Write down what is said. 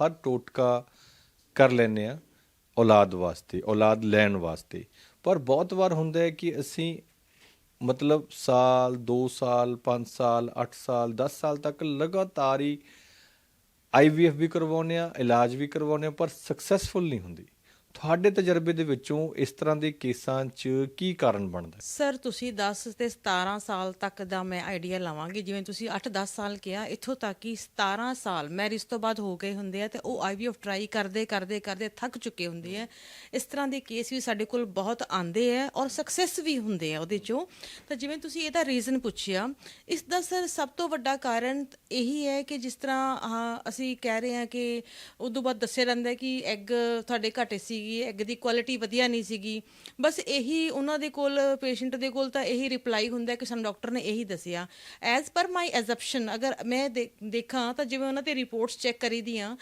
ਹਰ ਟੋਟਕਾ ਕਰ ਲੈਂਦੇ ਆ ਔਲਾਦ ਵਾਸਤੇ, ਔਲਾਦ ਲੈਣ ਵਾਸਤੇ। ਪਰ ਬਹੁਤ ਵਾਰ ਹੁੰਦਾ ਹੈ ਕਿ ਅਸੀਂ ਮਤਲਬ ਸਾਲ 2 ਸਾਲ 5 ਸਾਲ 8 ਸਾਲ 10 ਸਾਲ ਤੱਕ ਲਗਾਤਾਰ ਹੀ ਆਈਵੀਐਫ ਵੀ ਕਰਵਾਉਂਦੇ ਆ ਇਲਾਜ ਵੀ ਕਰਵਾਉਂਦੇ ਆ ਪਰ ਸਕਸੈਸਫੁਲ ਨਹੀਂ ਹੁੰਦੀ। ਤੁਹਾਡੇ ਤਜਰਬੇ ਦੇ ਵਿੱਚੋਂ ਇਸ ਤਰ੍ਹਾਂ ਦੇ ਕੇਸਾਂ 'ਚ ਕੀ ਕਾਰਨ ਬਣਦਾ ਸਰ, ਤੁਸੀਂ 10 ਤੇ 17 ਸਾਲ ਤੱਕ ਦਾ ਮੈਂ ਆਈਡੀਆ ਲਾਵਾਂਗੀ। ਜਿਵੇਂ ਤੁਸੀਂ 8-10 ਸਾਲ ਕਿਹਾ, ਇੱਥੋਂ ਤੱਕ ਕਿ 17 ਸਾਲ ਮੈਰਿਜ ਤੋਂ ਬਾਅਦ ਹੋ ਗਏ ਹੁੰਦੇ ਆ ਤੇ ਉਹ ਆਈਵੀਐਫ ਟਰਾਈ ਕਰਦੇ ਕਰਦੇ ਕਰਦੇ ਥੱਕ ਚੁੱਕੇ ਹੁੰਦੇ ਆ। ਇਸ ਤਰ੍ਹਾਂ ਦੇ ਕੇਸ ਵੀ ਸਾਡੇ ਕੋਲ ਬਹੁਤ ਆਉਂਦੇ ਆ ਔਰ ਸਕਸੈਸ ਵੀ ਹੁੰਦੇ ਆ ਉਹਦੇ ਚੋਂ। ਤਾਂ ਜਿਵੇਂ ਤੁਸੀਂ ਇਹਦਾ ਰੀਜ਼ਨ ਪੁੱਛਿਆ, ਇਸ ਦਾ ਸਰ ਸਭ ਤੋਂ ਵੱਡਾ ਕਾਰਨ ਇਹੀ ਹੈ ਕਿ ਜਿਸ ਤਰ੍ਹਾਂ ਆਹ ਅਸੀਂ ਕਹਿ ਰਹੇ ਹਾਂ ਕਿ ਉਦੋਂ ਬਾਅਦ ਦੱਸਿਆ ਜਾਂਦਾ ਕਿ ਐਗ ਤੁਹਾਡੇ ਘਟੇ ਸੀ ਸੀਗੀ ਐਗ ਦੀ ਕੁਆਲਿਟੀ ਵਧੀਆ ਨਹੀਂ ਸੀਗੀ। ਬਸ ਇਹੀ ਉਹਨਾਂ ਦੇ ਕੋਲ ਪੇਸ਼ੈਂਟ ਦੇ ਕੋਲ ਤਾਂ ਇਹੀ ਰਿਪਲਾਈ ਹੁੰਦਾ ਕਿ ਸਾਨੂੰ ਡਾਕਟਰ ਨੇ ਇਹੀ ਦੱਸਿਆ। ਐਜ਼ ਪਰ ਮਾਈ ਐਜ਼ਪਸ਼ਨ ਅਗਰ ਮੈਂ ਦੇਖਾਂ ਤਾਂ ਜਿਵੇਂ ਉਹਨਾਂ ਤੇ ਰਿਪੋਰਟਸ ਚੈੱਕ ਕਰੀਦੀਆਂ